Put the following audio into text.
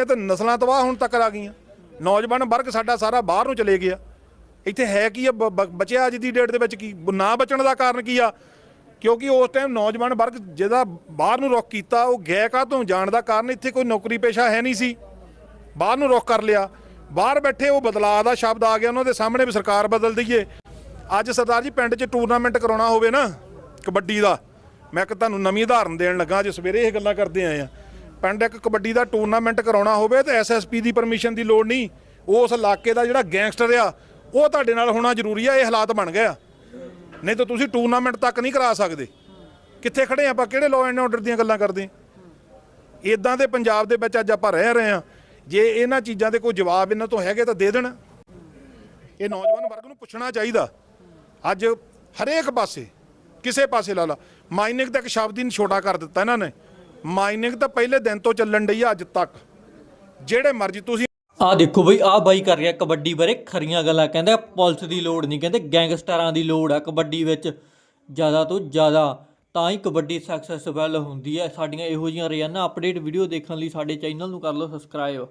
ਇਹ ਤਾਂ ਨਸਲਾਂ ਤਬਾਹ ਹੁਣ ਤੱਕ ਆ ਗਈਆਂ। ਨੌਜਵਾਨ ਵਰਗ ਸਾਡਾ ਸਾਰਾ ਬਾਹਰ ਨੂੰ ਚਲੇ ਗਿਆ। ਇੱਥੇ ਹੈ ਕੀ ਆ? ਬ- ਬ- ਬਚਿਆ ਅੱਜ ਦੀ ਡੇਟ ਦੇ ਵਿੱਚ ਕੀ? ਨਾ ਬਚਣ ਦਾ ਕਾਰਨ ਕੀ ਆ? ਕਿਉਂਕਿ ਉਸ ਟਾਈਮ ਨੌਜਵਾਨ ਵਰਗ ਜਿਹਦਾ ਬਾਹਰ ਨੂੰ ਰੁੱਖ ਕੀਤਾ, ਉਹ ਗਏ ਤੋਂ ਜਾਣ ਦਾ ਕਾਰਨ ਇੱਥੇ ਕੋਈ ਨੌਕਰੀ ਪੇਸ਼ਾ ਹੈ ਨਹੀਂ ਸੀ। ਬਾਹਰ ਨੂੰ ਰੁੱਖ ਕਰ ਲਿਆ। ਬਾਹਰ ਬੈਠੇ ਉਹ ਬਦਲਾਅ ਦਾ ਸ਼ਬਦ ਆ ਗਿਆ। ਉਹਨਾਂ ਦੇ ਸਾਹਮਣੇ ਵੀ ਸਰਕਾਰ ਬਦਲ ਦਈਏ। ਅੱਜ ਸਰਦਾਰ ਜੀ ਪਿੰਡ 'ਚ ਟੂਰਨਾਮੈਂਟ ਕਰਾਉਣਾ ਹੋਵੇ ਨਾ, ਕਬੱਡੀ ਦਾ, ਮੈਂ ਇੱਕ ਤੁਹਾਨੂੰ ਨਵੀਂ ਉਦਾਹਰਨ ਦੇਣ ਲੱਗਾ। ਅੱਜ ਸਵੇਰੇ ਇਹ ਗੱਲਾਂ ਕਰਦੇ ਆਏ ਆ। ਪਿੰਡ ਇੱਕ ਕਬੱਡੀ ਦਾ ਟੂਰਨਾਮੈਂਟ ਕਰਾਉਣਾ ਹੋਵੇ ਤੇ ਐਸਐਸਪੀ ਦੀ ਪਰਮਿਸ਼ਨ ਦੀ ਲੋੜ ਨਹੀਂ, ਉਸ ਇਲਾਕੇ ਦਾ ਜਿਹੜਾ ਗੈਂਗਸਟਰ ਆ, ਉਹ ਤੁਹਾਡੇ ਨਾਲ ਹੋਣਾ ਜ਼ਰੂਰੀ ਆ, ਇਹ ਹਾਲਾਤ ਬਣ ਗਏ ਆ। ਨਹੀਂ ਤਾਂ ਤੁਸੀਂ ਟੂਰਨਾਮੈਂਟ ਤੱਕ ਨਹੀਂ ਕਰਾ ਸਕਦੇ। ਕਿੱਥੇ ਖੜੇ ਆਪਾਂ? ਕਿਹੜੇ ਲਾਅ ਐਂਡ ਆਰਡਰ ਦੀਆਂ ਗੱਲਾਂ ਕਰਦੇ ਇਦਾਂ ਦੇ ਪੰਜਾਬ ਦੇ ਵਿੱਚ ਅੱਜ ਆਪਾਂ ਰਹਿ ਰਹੇ ਆ। ਜੇ ਇਹਨਾਂ ਚੀਜ਼ਾਂ ਦੇ ਕੋਈ ਜਵਾਬ ਇਹਨਾਂ ਤੋਂ ਹੈਗੇ ਤਾਂ ਦੇ ਦੇਣ। ਇਹ ਨੌਜਵਾਨ ਵਰਗ ਨੂੰ ਪੁੱਛਣਾ ਚਾਹੀਦਾ। ਅੱਜ ਹਰੇਕ ਪਾਸੇ, ਕਿਸੇ ਪਾਸੇ ਲਾ ਲਾ, ਮਾਈਨਿੰਗ ਤੱਕ ਸ਼ਬਦ ਹੀ ਨਹੀਂ ਛੋਟਾ ਕਰ ਦਿੱਤਾ ਇਹਨਾਂ ਨੇ। ਮਾਈਨਿੰਗ ਤਾਂ ਪਹਿਲੇ ਦਿਨ ਤੋਂ ਚੱਲਣ ਡਈ ਆ ਅੱਜ ਤੱਕ। ਜਿਹੜੇ ਮਰਜ਼ੀ ਤੁਸੀਂ ਆ ਦੇਖੋ ਬਈ ਆ ਬਾਈ ਕਰ ਰਿਹਾ ਕਬੱਡੀ ਬਾਰੇ ਖਰੀਆਂ ਗੱਲਾਂ। ਕਹਿੰਦਾ ਪੁਲਿਸ ਦੀ ਲੋੜ ਨਹੀਂ, ਕਹਿੰਦੇ ਗੈਂਗਸਟਰਾਂ ਦੀ ਲੋੜ ਆ ਕਬੱਡੀ ਵਿੱਚ। ਜ਼ਿਆਦਾ ਤੋਂ ਜ਼ਿਆਦਾ ਤਾਂ ਹੀ ਕਬੱਡੀ ਸਕਸੈਸਫੁਲ ਹੁੰਦੀ ਹੈ। ਸਾਡੀਆਂ ਇਹੋ ਜਿਹੀਆਂ ਰੋਜ਼ਾਨਾ ਅਪਡੇਟ ਵੀਡੀਓ ਦੇਖਣ ਲਈ ਸਾਡੇ ਚੈਨਲ ਨੂੰ ਕਰ ਲਓ ਸਬਸਕ੍ਰਾਈਬ